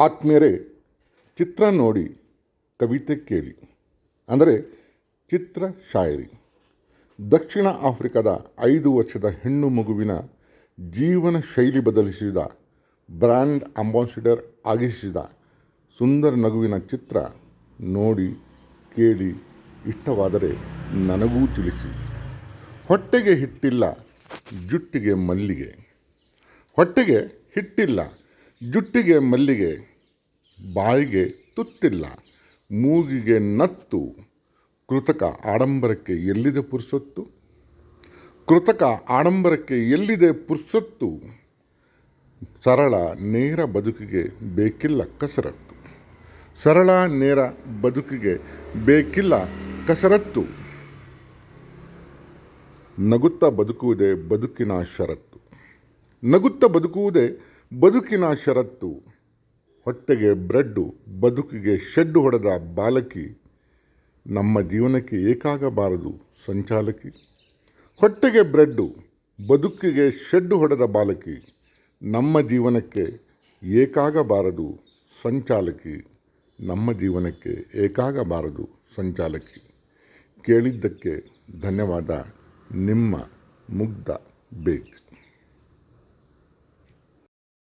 ಆತ್ಮೀಯರೇ, ಚಿತ್ರ ನೋಡಿ, ಕವಿತೆ ಕೇಳಿ. ಅಂದರೆ ಚಿತ್ರ ಶಾಯರಿ. ದಕ್ಷಿಣ ಆಫ್ರಿಕಾದ ಐದು ವರ್ಷದ ಹೆಣ್ಣು ಮಗುವಿನ ಜೀವನ ಶೈಲಿ ಬದಲಿಸಿದ, ಬ್ರ್ಯಾಂಡ್ ಅಂಬಾಸಿಡರ್ ಆಗಿಸಿದ ಸುಂದರ ನಗುವಿನ ಚಿತ್ರ ನೋಡಿ, ಕೇಳಿ, ಇಷ್ಟವಾದರೆ ನನಗೂ ತಿಳಿಸಿ. ಹೊಟ್ಟೆಗೆ ಹಿಟ್ಟಿಲ್ಲ ಜುಟ್ಟಿಗೆ ಮಲ್ಲಿಗೆ. ಹೊಟ್ಟೆಗೆ ಹಿಟ್ಟಿಲ್ಲ ಜುಟ್ಟಿಗೆ, ಮಲ್ಲಿಗೆ, ಬಾಯಿಗೆ ತುತ್ತಿಲ್ಲ. ಮೂಗಿಗೆ ನತ್ತು. ಕೃತಕ ಆಡಂಬರಕ್ಕೆ ಎಲ್ಲಿದೆ ಪುರ್ಸೊತ್ತು? ಕೃತಕ ಆಡಂಬರಕ್ಕೆ ಎಲ್ಲಿದೆ ಪುರ್ಸೊತ್ತು? ಸರಳ, ನೇರ ಬದುಕಿಗೆ ಬೇಕಿಲ್ಲ ಕಸರತ್ತು. ಸರಳ, ನೇರ ಬದುಕಿಗೆ ಬೇಕಿಲ್ಲ ಕಸರತ್ತು. ನಗುತ್ತಾ ಬದುಕುವುದೇ ಬದುಕಿನ ಷರತ್ತು. ನಗುತ್ತಾ ಬದುಕುವುದೇ ಬದುಕಿನ ಷರತ್ತು, ಹೊಟ್ಟೆಗೆ ಬ್ರೆಡ್ಡು, ಬದುಕಿಗೆ ಶೆಡ್ಡು ಹೊಡೆದ ಬಾಲಕಿ ನಮ್ಮ ಜೀವನಕ್ಕೆ ಏಕಾಗಬಾರದು ಸಂಚಾಲಕಿ. ಹೊಟ್ಟೆಗೆ ಬ್ರೆಡ್ಡು, ಬದುಕಿಗೆ ಶೆಡ್ಡು ಹೊಡೆದ ಬಾಲಕಿ ನಮ್ಮ ಜೀವನಕ್ಕೆ ಏಕಾಗಬಾರದು ಸಂಚಾಲಕಿ. ನಮ್ಮ ಜೀವನಕ್ಕೆ ಏಕಾಗಬಾರದು ಸಂಚಾಲಕಿ. ಕೇಳಿದ್ದಕ್ಕೆ ಧನ್ಯವಾದ. ನಿಮ್ಮ ಮುಗ್ಧ ಬೇಗ್.